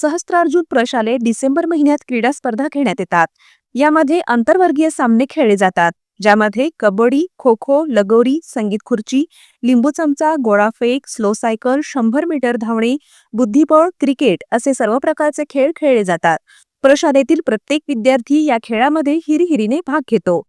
सहस्त्रार्जुन प्रशाले डिसेंबर महिन्यात क्रीडा स्पर्धा घेण्यात येतात. यामध्ये आंतरवर्गीय सामने खेळले जातात. ज्यामध्ये कबड्डी खो खो लगोरी संगीत खुर्ची लिंबू चमचा गोळाफेक स्लो सायकल शंभर मीटर धावणे बुद्धिबळ क्रिकेट असे सर्व प्रकारचे खेळ खेळले जातात. प्रशालेतील प्रत्येक विद्यार्थी या खेळामध्ये हिरिहिरीने भाग घेतो.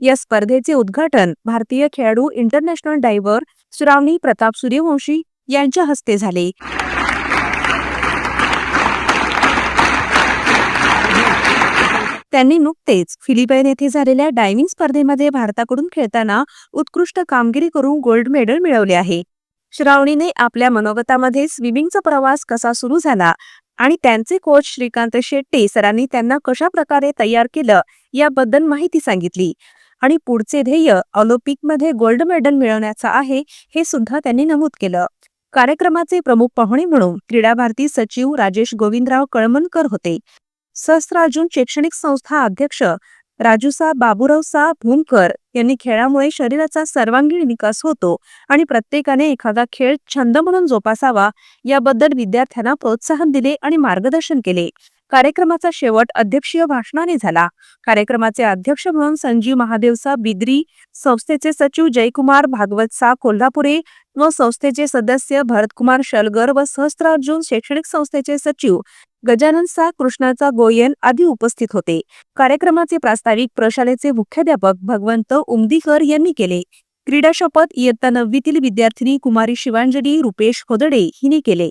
या स्पर्धेचे उद्घाटन भारतीय खेळाडू इंटरनॅशनल डायव्हर श्रावणी प्रताप सूर्यवंशी यांच्या हस्ते झाले. त्यांनी नुकतेच फिलिपाईन येथे झालेल्या डायव्हिंग स्पर्धेमध्ये भारताकडून खेळताना उत्कृष्ट कामगिरी करून गोल्ड मेडल मिळवले आहे. श्रावणीने आपल्या मनोगतामध्ये स्विमिंगचा प्रवास कसा सुरू झाला आणि त्यांचे कोच श्रीकांत शेट्टी सरांनी त्यांना कशा प्रकारे तयार केलं याबद्दल माहिती सांगितली आणि पुढचे ध्येय ऑलिम्पिकमध्ये गोल्ड मेडल मिळवण्याचं आहे हे सुद्धा त्यांनी नमूद केलं. कार्यक्रमाचे प्रमुख पाहुणे म्हणून क्रीडा भारती सचिव राजेश गोविंदराव कळमनकर होते. सहस्त्रार्जुन शैक्षणिक संस्था अध्यक्ष राजूसा बाबूरावसा भूमकर यांनी खेळामुळे शरीराचा सर्वांगीण विकास होतो आणि प्रत्येकाने एखादा खेळ छंद म्हणून जोपासावा याबद्दल विद्यार्थ्यांना प्रोत्साहन दिले आणि मार्गदर्शन केले. कार्यक्रमाचा शेवट अध्यक्षीय भाषणाने झाला. कार्यक्रमाचे अध्यक्ष म्हणून संजीव महादेवसा बिद्री संस्थेचे सचिव जयकुमार भागवत सा कोल्हापुरे व संस्थेचे सदस्य भरतकुमार शलगर व सहस्त्रार्जुन शैक्षणिक संस्थेचे सचिव गजानन सा कृष्णाचा गोयन आदी उपस्थित होते. कार्यक्रमाचे प्रास्ताविक प्रशालेचे मुख्याध्यापक भगवंत उमदीकर यांनी केले. क्रीडा शपथ इयत्ता नववीतील विद्यार्थिनी कुमारी शिवांजली रुपेश खोदडे हिने केले.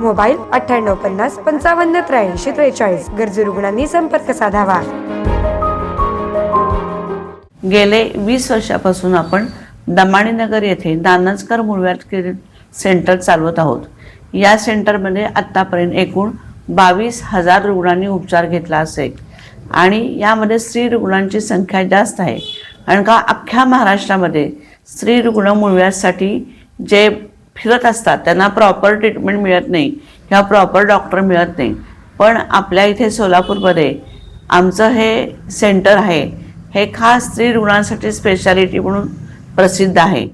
मोबाईल अठ्ठ्याण्णव पन्नास पंचावन्न त्र्याऐंशी त्रेचाळीस. गरजू रुग्णांनी संपर्क साधावा. गेले वीस वर्षापासून आपण दमाणीनगर येथे नानजकर मुळव्याध सेंटर चालवत आहोत. या सेंटरमध्ये आत्तापर्यंत एकूण बावीस हजार रुग्णांनी उपचार घेतला असेल. आणि यामध्ये स्त्री रुग्णांची संख्या जास्त आहे. कारण का अख्ख्या महाराष्ट्रामध्ये स्त्री रुग्ण मुळव्यासाठी जे फिरत असतात त्यांना प्रॉपर ट्रीटमेंट मिळत नाही किंवा प्रॉपर डॉक्टर मिळत नाही. पण आपल्या इथे सोलापूरमध्ये आमचं हे सेंटर आहे हे खास स्त्री रुग्णांसाठी स्पेशालिटी म्हणून प्रसिद्ध आहे.